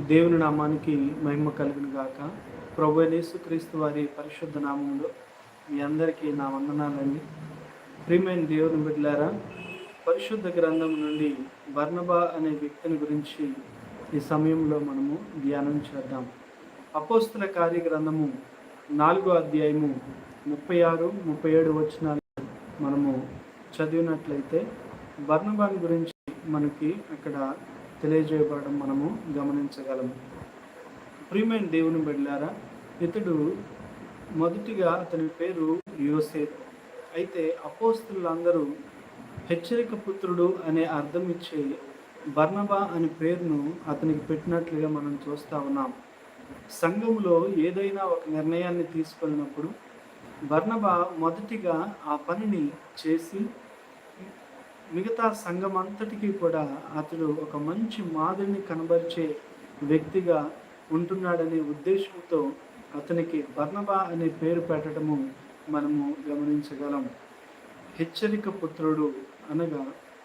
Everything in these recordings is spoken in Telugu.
దేవుని నామానికి మహిమ కలిగిన గాక. ప్రభు యేసుక్రీస్తు వారి పరిశుద్ధ నామంలో మీ అందరికీ నా వందనాలండి. ప్రియమైన దేవుని బిడ్డలారా పరిశుద్ధ గ్రంథం నుండి బర్నబా అనే వ్యక్తిని గురించి ఈ సమయంలో మనము ధ్యానం చేద్దాం. అపోస్తుల కార్య గ్రంథము నాలుగో అధ్యాయము ముప్పై ఆరు ముప్పై ఏడు వచనాలు మనము చదివినట్లయితే బర్నబాన్ గురించి మనకి అక్కడ తెలియజేయబడడం మనము గమనించగలము. ప్రియమైన దేవుని బిడ్డారా ఇతడు మొదటిగా అతని పేరు యోసేఫ్ అయితే అపోస్తులందరూ హెచ్చరిక పుత్రుడు అనే అర్థం ఇచ్చే బర్ణబా అనే పేరును అతనికి పెట్టినట్లుగా మనం చూస్తా ఉన్నాం. సంఘంలో ఏదైనా ఒక నిర్ణయాన్ని తీసుకున్నప్పుడు బర్ణబా మొదటిగా ఆ పనిని చేసి మిగతా సంఘం అంతటికి కూడా అతడు ఒక మంచి మాదిరిని కనబరిచే వ్యక్తిగా ఉంటున్నాడనే ఉద్దేశంతో అతనికి బర్ణబా అనే పేరు పెట్టడము మనము గమనించగలం. హెచ్చరిక పుత్రుడు అనగా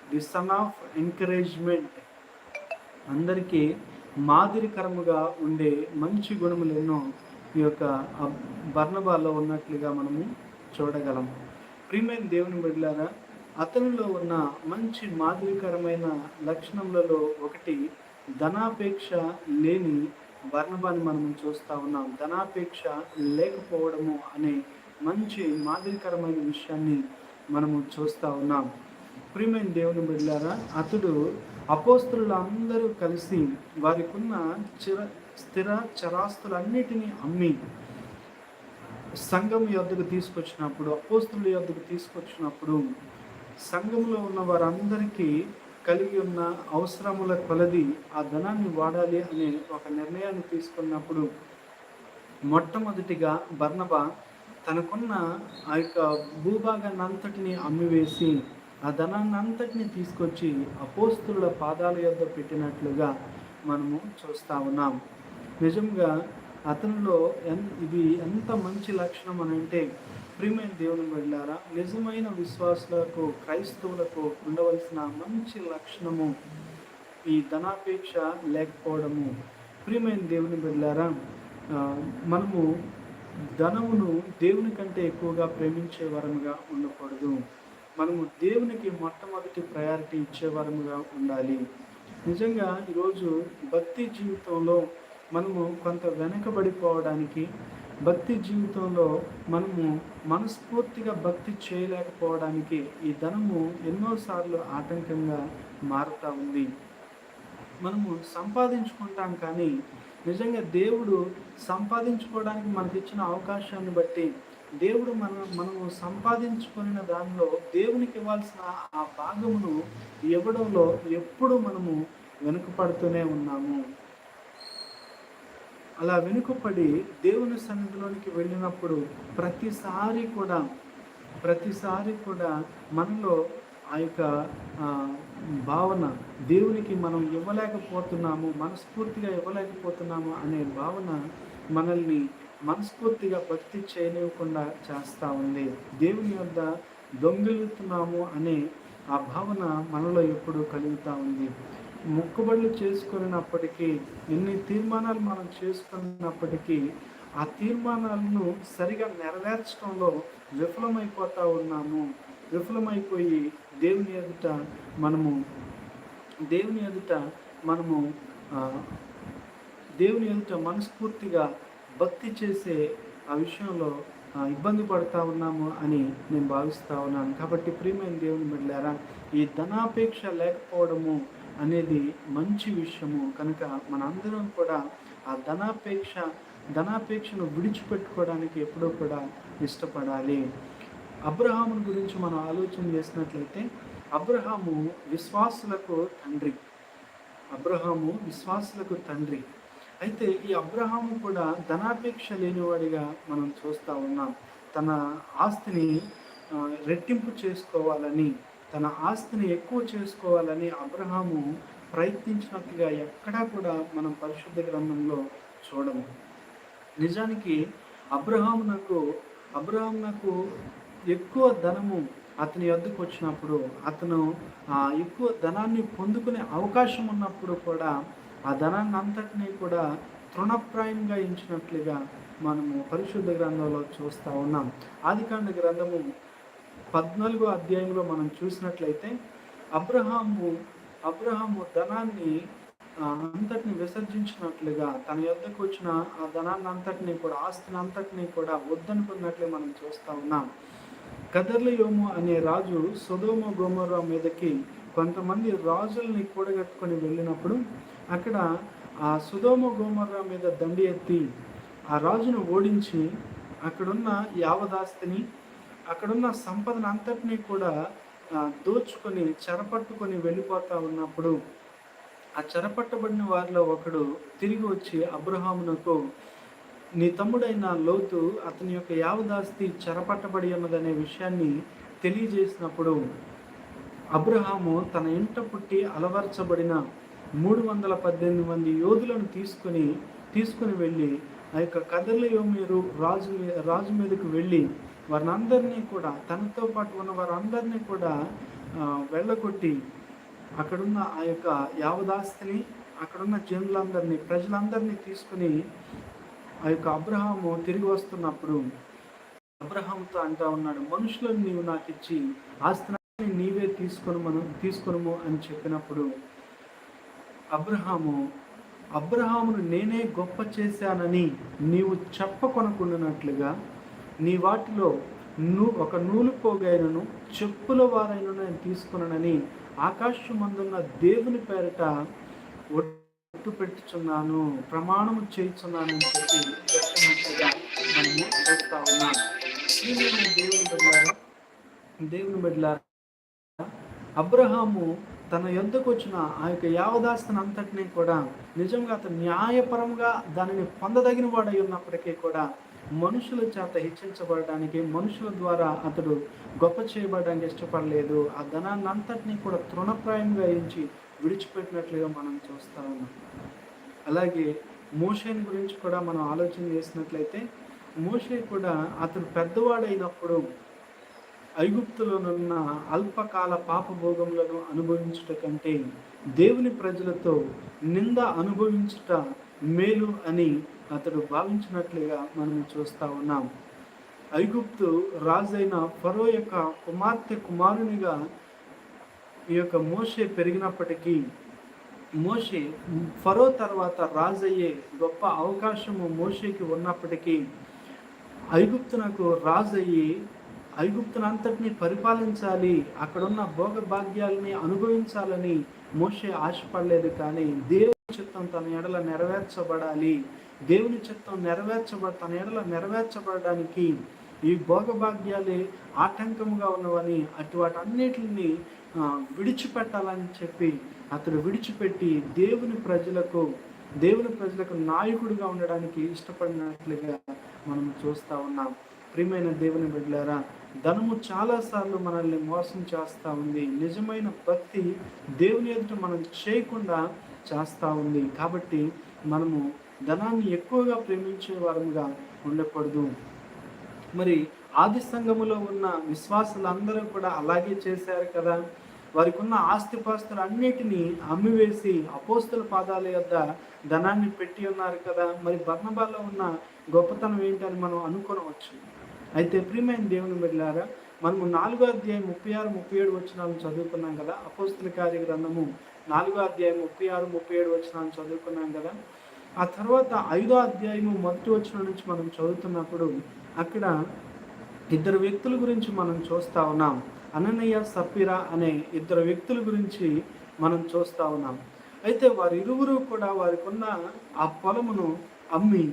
ది సన్ ఆఫ్ ఎంకరేజ్మెంట్. అందరికీ మాదిరికరముగా ఉండే మంచి గుణములు ఎన్నో ఈ యొక్క బర్ణబాలో ఉన్నట్లుగా మనము చూడగలం. ప్రియమైన దేవుని బిడ్డలారా అతనిలో ఉన్న మంచి మాదిరికరమైన లక్షణములలో ఒకటి ధనాపేక్ష లేని వర్ణభాన్ని మనం చూస్తూ ఉన్నాం. ధనాపేక్ష లేకపోవడము అనే మంచి మాదిరికరమైన విషయాన్ని మనము చూస్తూ ఉన్నాం. ప్రియమైన దేవుని బిడ్డారా అతడు అపోస్తులందరూ కలిసి వారికి ఉన్న చిర స్థిర చరాస్తులన్నిటినీ అమ్మి సంఘం యొద్దకు తీసుకొచ్చినప్పుడు అపోస్తుల యొద్దకు తీసుకొచ్చినప్పుడు సంఘంలో ఉన్న వారందరికీ కలిగి ఉన్న అవసరముల కొలది ఆ ధనాన్ని వాడాలి అనే ఒక నిర్ణయాన్ని తీసుకున్నప్పుడు మొట్టమొదటిగా బర్ణబ తనకున్న ఆ యొక్క భూభాగాన్ని అంతటిని అమ్మివేసి ఆ ధనాన్ని అంతటిని తీసుకొచ్చి అపోస్తుల పాదాల యొద్ద పెట్టినట్లుగా మనము చూస్తా ఉన్నాం. నిజంగా అతనిలో ఎన్ ఇది ఎంత మంచి లక్షణం అని అంటే ప్రియమైన దేవుని వెళ్ళారా నిజమైన విశ్వాసులకు క్రైస్తవులకు ఉండవలసిన మంచి లక్షణము ఈ ధనాపేక్ష లేకపోవడము. ప్రియమైన దేవుని బిడ్డారా మనము ధనమును దేవుని కంటే ఎక్కువగా ప్రేమించే వరముగా ఉండకూడదు. మనము దేవునికి మొట్టమొదటి ప్రయారిటీ ఇచ్చే వరముగా ఉండాలి. నిజంగా ఈరోజు భక్తి జీవితంలో మనము కొంత వెనకబడిపోవడానికి భక్తి జీవితంలో మనము మనస్ఫూర్తిగా భక్తి చేయలేకపోవడానికి ఈ ధనము ఎన్నోసార్లు ఆటంకంగా మారుతూ ఉంది. మనము సంపాదించుకుంటాం కానీ నిజంగా దేవుడు సంపాదించుకోవడానికి మనకి ఇచ్చిన అవకాశాన్ని బట్టి దేవుడు మన మనము సంపాదించుకున్న దానిలో దేవునికి ఇవ్వాల్సిన ఆ భాగమును ఇవ్వడంలో ఎప్పుడు మనము వెనుకపడుతూనే ఉన్నాము. అలా వెనుకపడి దేవుని సన్నిధిలోనికి వెళ్ళినప్పుడు ప్రతిసారి కూడా ప్రతిసారి కూడా మనలో ఆ యొక్క భావన దేవునికి మనం ఇవ్వలేకపోతున్నాము మనస్ఫూర్తిగా ఇవ్వలేకపోతున్నాము అనే భావన మనల్ని మనస్ఫూర్తిగా భక్తి చేయనివ్వకుండా చేస్తూ ఉంది. దేవుని వద్ద దొంగిలుతున్నాము అనే ఆ భావన మనలో ఎప్పుడు కలుగుతూ ఉంది. మొక్కుబడులు చేసుకున్నప్పటికీ ఎన్ని తీర్మానాలు మనం చేసుకున్నప్పటికీ ఆ తీర్మానాలను సరిగా నెరవేర్చడంలో విఫలమైపోతూ ఉన్నాము. విఫలమైపోయి దేవుని ఎదుట మనము దేవుని ఎదుట మనము దేవుని ఎదుట మనస్ఫూర్తిగా భక్తి చేసే ఆ విషయంలో ఇబ్బంది పడుతూ ఉన్నాము అని నేను భావిస్తూ ఉన్నాను. కాబట్టి ప్రియమైన దేవుని బిడ్డారా ఈ ధనాపేక్ష లేకపోవడము అనేది మంచి విషయము. కనుక మనందరం కూడా ఆ ధనాపేక్ష ధనాపేక్షను విడిచిపెట్టుకోవడానికి ఎప్పుడూ కూడా ఇష్టపడాలి. అబ్రహాముని గురించి మనం ఆలోచన చేసినట్లయితే అబ్రహాము విశ్వాసులకు తండ్రి. అబ్రహాము విశ్వాసులకు తండ్రి. అయితే ఈ అబ్రహాము కూడా ధనాపేక్ష లేనివాడిగా మనం చూస్తూ ఉన్నాం. తన ఆస్తిని రెట్టింపు చేసుకోవాలని తన ఆస్తిని ఎక్కువ చేసుకోవాలని అబ్రహాము ప్రయత్నించినట్టుగా ఎక్కడా కూడా మనం పరిశుద్ధ గ్రంథంలో చూడము. నిజానికి అబ్రహామునకు అబ్రహామునకు ఎక్కువ ధనము అతని వద్దకు వచ్చినప్పుడు అతను ఆ ఎక్కువ ధనాన్ని పొందుకునే అవకాశం ఉన్నప్పుడు కూడా ఆ ధనాన్ని అంతటినీ కూడా తృణప్రాయంగా ఎంచినట్లుగా మనము పరిశుద్ధ గ్రంథంలో చూస్తూ ఉన్నాం. ఆదికాండ గ్రంథము పద్నాలుగో అధ్యాయంలో మనం చూసినట్లయితే అబ్రహాము అబ్రహాము ధనాన్ని అంతటిని విసర్జించినట్లుగా తన యొద్దకు వచ్చిన ఆ ధనాన్ని అంతటిని కూడా ఆస్తిని అంతటిని కూడా వద్దనుకున్నట్లే మనం చూస్తూ ఉన్నాం. కదర్లయోము అనే రాజు సుధోమ గోమర్రా మీదకి కొంతమంది రాజుల్ని కూడగట్టుకొని వెళ్ళినప్పుడు అక్కడ ఆ సుధోమ గోమర్రా మీద దండి ఎత్తి ఆ రాజును ఓడించి అక్కడున్న యావదాస్తిని అక్కడున్న సంపదను అంతటినీ కూడా దోచుకొని చెరపట్టుకొని వెళ్ళిపోతా ఉన్నప్పుడు ఆ చెరపట్టబడిన వారిలో ఒకడు తిరిగి వచ్చి అబ్రహామునకు నీ తమ్ముడైన లోతు అతని యొక్క యావదాస్తి చెరపట్టబడి ఉన్నదనే విషయాన్ని తెలియజేసినప్పుడు అబ్రహాము తన ఇంట పుట్టి అలవర్చబడిన మూడు వందల పద్దెనిమిది మంది యోధులను తీసుకుని తీసుకుని వెళ్ళి ఆ యొక్క కదలయోమీరు రాజు రాజు మీదకు వెళ్ళి వారిని కూడా తనతో పాటు ఉన్న వారందరినీ కూడా వెళ్ళగొట్టి అక్కడున్న ఆ యొక్క యావదాస్తిని అక్కడున్న జనులందరినీ ప్రజలందరినీ తీసుకుని ఆ యొక్క అబ్రహాము తిరిగి వస్తున్నప్పుడు అబ్రహాంతో అంటా ఉన్నాడు మనుషులను నీవు నాకు ఇచ్చి ఆస్తిని నీవే తీసుకొని మనం తీసుకొనుము అని చెప్పినప్పుడు అబ్రహాము అబ్రహామును నేనే గొప్ప చేశానని నీవు చెప్పకొనకుండానట్లుగా నీ వాటిలో నూ ఒక నూలు పోగైనను చెప్పుల వారైన నేను తీసుకున్నానని ఆకాశమందున్న దేవుని పేరట ఒట్టు పెట్టుచున్నాను ప్రమాణము చేయుచున్నాను అని చెప్పి మనము చూస్తా ఉన్నాం. దేవుని బిడ్డారా దేవుని బిడ్డలారా అబ్రహాము తన యొద్దకు వచ్చిన ఆ యొక్క యావదాస్తుని అంతటినీ కూడా నిజంగా అతను న్యాయపరంగా దానిని పొందదగిన వాడై ఉన్నప్పటికీ కూడా మనుషుల చేత హెచ్చించబడడానికి మనుషుల ద్వారా అతడు గొప్ప చేయబడడానికి ఇష్టపడలేదు. ఆ ధనాన్ని అంతటినీ కూడా తృణప్రాయంగా ఎంచి విడిచిపెట్టినట్లుగా మనం చూస్తా ఉన్నాం. అలాగే మోషేని గురించి కూడా మనం ఆలోచన చేసినట్లయితే మోషే కూడా అతడు పెద్దవాడైనప్పుడు ఐగుప్తులోనున్న అల్పకాల పాపభోగములను అనుభవించుట కంటే దేవుని ప్రజలతో నింద అనుభవించుట మేలు అని అతడు భావించినట్లుగా మనం చూస్తా ఉన్నాం. ఐగుప్తు రాజైన ఫరో యొక్క కుమార్తె కుమారునిగా ఈ యొక్క మోషే పెరిగినప్పటికీ మోషే ఫరో తర్వాత రాజయ్యే గొప్ప అవకాశము మోషేకి ఉన్నప్పటికీ ఐగుప్తునకు రాజయ్యి ఐగుప్తునంతటిని పరిపాలించాలి అక్కడున్న భోగ భాగ్యాలని అనుభవించాలని మోషే ఆశపడలేదు కానీ దేవుడు చిత్తం తన ఎడల నెరవేర్చబడాలి. దేవుని చిత్తం నెరవేర్చబడ తన ఎడల నెరవేర్చబడడానికి ఈ భోగభాగ్యాలే ఆటంకముగా ఉన్నవని అటు వాటన్నిటిని విడిచిపెట్టాలని చెప్పి అతడు విడిచిపెట్టి దేవుని ప్రజలకు దేవుని ప్రజలకు నాయకుడిగా ఉండడానికి ఇష్టపడినట్లుగా మనం చూస్తా ఉన్నాం. ప్రియమైన దేవుని బిడ్డలారా ధనము చాలాసార్లు మనల్ని మోసం చేస్తూ ఉంది. నిజమైన భక్తి దేవుని ఎదుట మనం చేయకుండా చేస్తూ ఉంది. కాబట్టి మనము ధనాన్ని ఎక్కువగా ప్రేమించే వారముగా ఉండకూడదు. మరి ఆది సంఘములో ఉన్న విశ్వాసులందరూ కూడా అలాగే చేశారు కదా? వారికి ఉన్న ఆస్తిపాస్తులు అన్నిటినీ అమ్మివేసి అపోస్తుల పాదాల యొద్ద ధనాన్ని పెట్టి ఉన్నారు కదా? మరి బర్ణబాల్లో ఉన్న గొప్పతనం ఏంటని మనం అనుకోనవచ్చు అయితే ప్రియమైన దేవుని బిడ్డలారా మనము నాలుగో అధ్యాయం ముప్పై ఆరు ముప్పై ఏడు వచ్చినాలను చదువుకున్నాం కదా? అపోస్తుల కార్య గ్రంథము నాలుగో అధ్యాయం ముప్పై ఆరు ముప్పై ఏడు వచ్చినాన్ని చదువుకున్నాం కదా. ఆ తర్వాత ఐదో అధ్యాయము మొదటి వచ్చిన నుంచి మనం చదువుతున్నప్పుడు అక్కడ ఇద్దరు వ్యక్తుల గురించి మనం చూస్తా ఉన్నాం. అననయ్య సప్పిరా అనే ఇద్దరు వ్యక్తుల గురించి మనం చూస్తా ఉన్నాం. అయితే వారి ఇరువురు కూడా వారికి ఉన్న ఆ పొలమును అమ్మి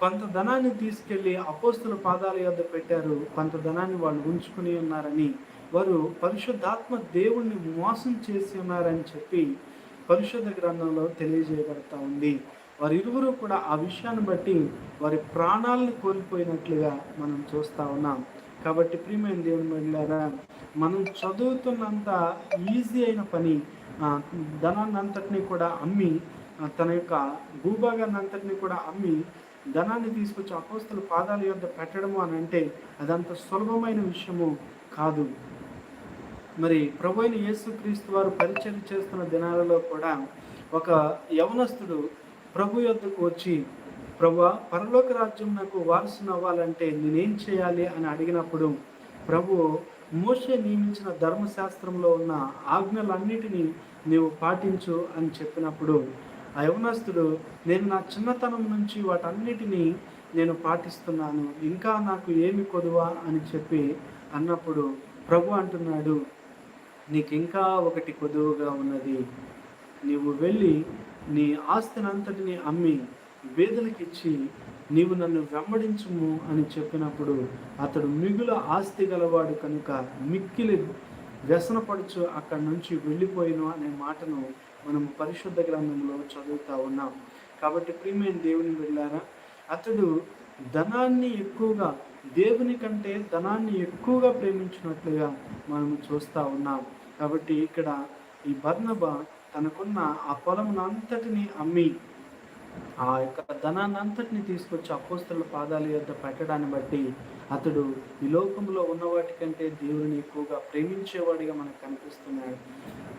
కొంత ధనాన్ని తీసుకెళ్ళి అపోస్తుల పాదాల యొద్ద పెట్టారు. కొంత ధనాన్ని వాళ్ళు ఉంచుకుని ఉన్నారని వారు పరిశుద్ధాత్మ దేవుణ్ణి మోసం చేసి ఉన్నారని చెప్పి పరిశుద్ధ గ్రంథంలో తెలియజేయబడతా ఉంది. వారి ఇరువురు కూడా ఆ విషయాన్ని బట్టి వారి ప్రాణాలను కోల్పోయినట్లుగా మనం చూస్తా ఉన్నాం. కాబట్టి ప్రియమైన దేవుని వెళ్ళారా మనం చదువుతున్నంత ఈజీ అయిన పని ధనాన్ని అంతటినీ కూడా అమ్మి తన యొక్క భూభాగాన్ని అంతటినీ కూడా అమ్మి ధనాన్ని తీసుకొచ్చి అపోస్తుల పాదాల యొద్ద పెట్టడము అని అంటే అదంత సులభమైన విషయము కాదు. మరి ప్రభు అయిన యేసుక్రీస్తు వారు పరిచయం చేస్తున్న దినాలలో కూడా ఒక యవనస్తుడు ప్రభు యొద్దకు వచ్చి ప్రభు పరలోక రాజ్యం నాకు వారసును అవ్వాలంటే నేనేం చేయాలి? అని అడిగినప్పుడు ప్రభు మోషే నియమించిన ధర్మశాస్త్రంలో ఉన్న ఆజ్ఞలన్నిటినీ నీవు పాటించు అని చెప్పినప్పుడు ఆ యవనస్తుడు నేను నా చిన్నతనం నుంచి వాటన్నిటినీ నేను పాటిస్తున్నాను. ఇంకా నాకు ఏమి కొదువా? అని చెప్పి అన్నప్పుడు ప్రభు అంటున్నాడు నీకు ఇంకా ఒకటి కొదువుగా ఉన్నది. నీవు వెళ్ళి నీ ఆస్తిని అంతటిని అమ్మి ఇచ్చి నీవు నన్ను వెంబడించుము అని చెప్పినప్పుడు అతడు మిగుల ఆస్తి గలవాడు కనుక మిక్కిలి వ్యసనపడుచు అక్కడి నుంచి వెళ్ళిపోయిను అనే మాటను మనం పరిశుద్ధ గ్రంథంలో చదువుతూ ఉన్నాం. కాబట్టి ప్రియమైన దేవుని వెళ్ళారా అతడు ధనాన్ని ఎక్కువగా దేవుని కంటే ధనాన్ని ఎక్కువగా ప్రేమించినట్లుగా మనం చూస్తూ ఉన్నాం. కాబట్టి ఇక్కడ ఈ బర్ణబ తనకున్న ఆ పొలమునంతటిని అమ్మి ఆ యొక్క ధనాన్ని అంతటిని తీసుకొచ్చి అపోస్తుల పాదాల యొద్ద పెట్టడాన్ని బట్టి అతడు ఈ లోకంలో ఉన్న వాటికంటే దేవుడిని ఎక్కువగా ప్రేమించేవాడిగా మనకు కనిపిస్తున్నాడు.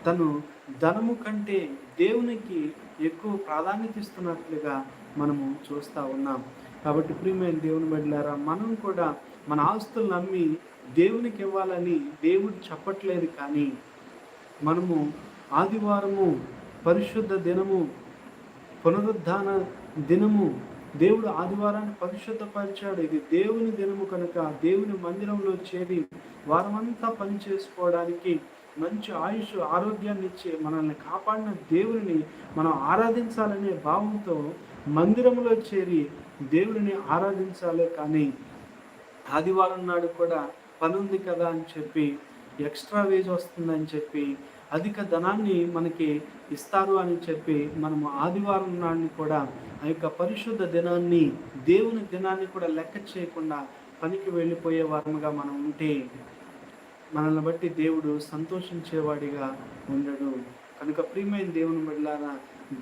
తను ధనము కంటే దేవునికి ఎక్కువ ప్రాధాన్యత ఇస్తున్నట్లుగా మనము చూస్తూ ఉన్నాం. కాబట్టి ప్రియమైన దేవుని బడిలారా మనం కూడా మన ఆస్తులను నమ్మి దేవునికి ఇవ్వాలని దేవుడు చెప్పట్లేదు కానీ మనము ఆదివారము పరిశుద్ధ దినము పునరుద్ధాన దినము దేవుడు ఆదివారాన్ని పరిశుద్ధపరిచాడు. ఇది దేవుని దినము కనుక దేవుని మందిరంలో చేరి వారమంతా పని చేసుకోవడానికి మంచి ఆయుష్ ఆరోగ్యాన్ని ఇచ్చి మనల్ని కాపాడిన దేవుని మనం ఆరాధించాలనే భావంతో మందిరంలో చేరి దేవుడిని ఆరాధించాలి. కానీ ఆదివారం నాడు కూడా పని ఉంది కదా అని చెప్పి ఎక్స్ట్రా వేజ్ వస్తుందని చెప్పి అధిక ధనాన్ని మనకి ఇస్తారు అని చెప్పి మనము ఆదివారం నాడిని కూడా ఆ యొక్క పరిశుద్ధ దినాన్ని దేవుని దినాన్ని కూడా లెక్క చేయకుండా పనికి వెళ్ళిపోయే వారముగా మనం ఉంటే మనల్ని బట్టి దేవుడు సంతోషించేవాడిగా ఉండడు. కనుక ప్రియమైన దేవుని బిడ్డలారా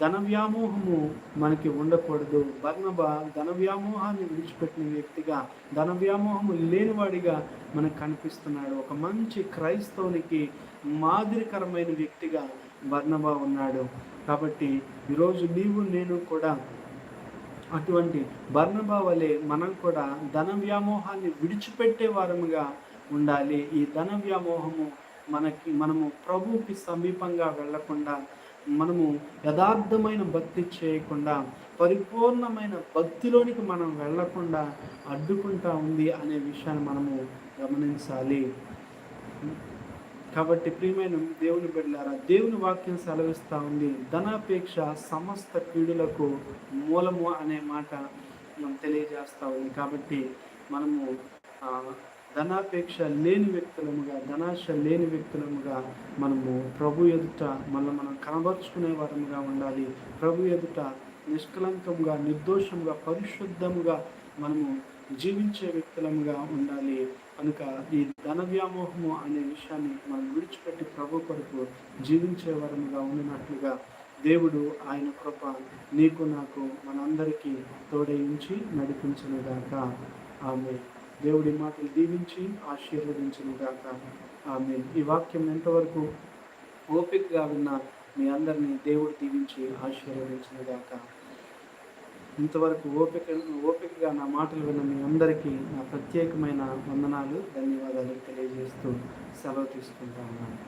ధన వ్యామోహము మనకి ఉండకూడదు. బర్ణబ ధన వ్యామోహాన్ని విడిచిపెట్టిన వ్యక్తిగా ధన వ్యామోహము లేనివాడిగా మనకు కనిపిస్తున్నాడు. ఒక మంచి క్రైస్తవునికి మాదిరికరమైన వ్యక్తిగా బర్ణబా ఉన్నాడు. కాబట్టి ఈరోజు నీవు నేను కూడా అటువంటి బర్ణబా వలె మనం కూడా ధన వ్యామోహాన్ని విడిచిపెట్టే వారముగా ఉండాలి. ఈ ధన వ్యామోహము మనకి మనము ప్రభువుకి సమీపంగా వెళ్ళకుండా మనము యథార్థమైన భక్తి చేయకుండా పరిపూర్ణమైన భక్తిలోనికి మనం వెళ్ళకుండా అడ్డుకుంటా ఉంది అనే విషయాన్ని మనము గమనించాలి. కాబట్టి ప్రియమైన దేవుని బిడ్డారా దేవుని వాక్యం సెలవిస్తూ ఉంది. ధనాపేక్ష సమస్త కీడులకు మూలము అనే మాట మనం తెలియజేస్తూ ఉంది. కాబట్టి మనము ధనాపేక్ష లేని వ్యక్తులముగా ధనాశ లేని వ్యక్తులముగా మనము ప్రభు ఎదుట మళ్ళీ మనం కనబరుచుకునే వారముగా ఉండాలి. ప్రభు ఎదుట నిష్కలంకంగా నిర్దోషంగా పరిశుద్ధముగా మనము జీవించే వ్యక్తులముగా ఉండాలి. కనుక ఈ ధన వ్యామోహము అనే విషయాన్ని మనం విడిచిపెట్టి ప్రభు కొరకు జీవించే వారముగా ఉండినట్లుగా దేవుడు ఆయన కృప నీకు నాకు మనందరికీ తోడయించి నడిపించనుగాక. ఆమె దేవుడి మాటలు దీవించి ఆశీర్వదించిన గాక ఆమె ఈ వాక్యం ఎంతవరకు ఓపికగా విన్న మీ అందరినీ దేవుడు దీవించి ఆశీర్వదించను గాక ఇంతవరకు ఓపిక ఓపికగా నా మాటలు విన్న మీ అందరికీ నా ప్రత్యేకమైన వందనాలు ధన్యవాదాలు తెలియజేస్తూ సెలవు తీసుకుంటా ఉన్నాను.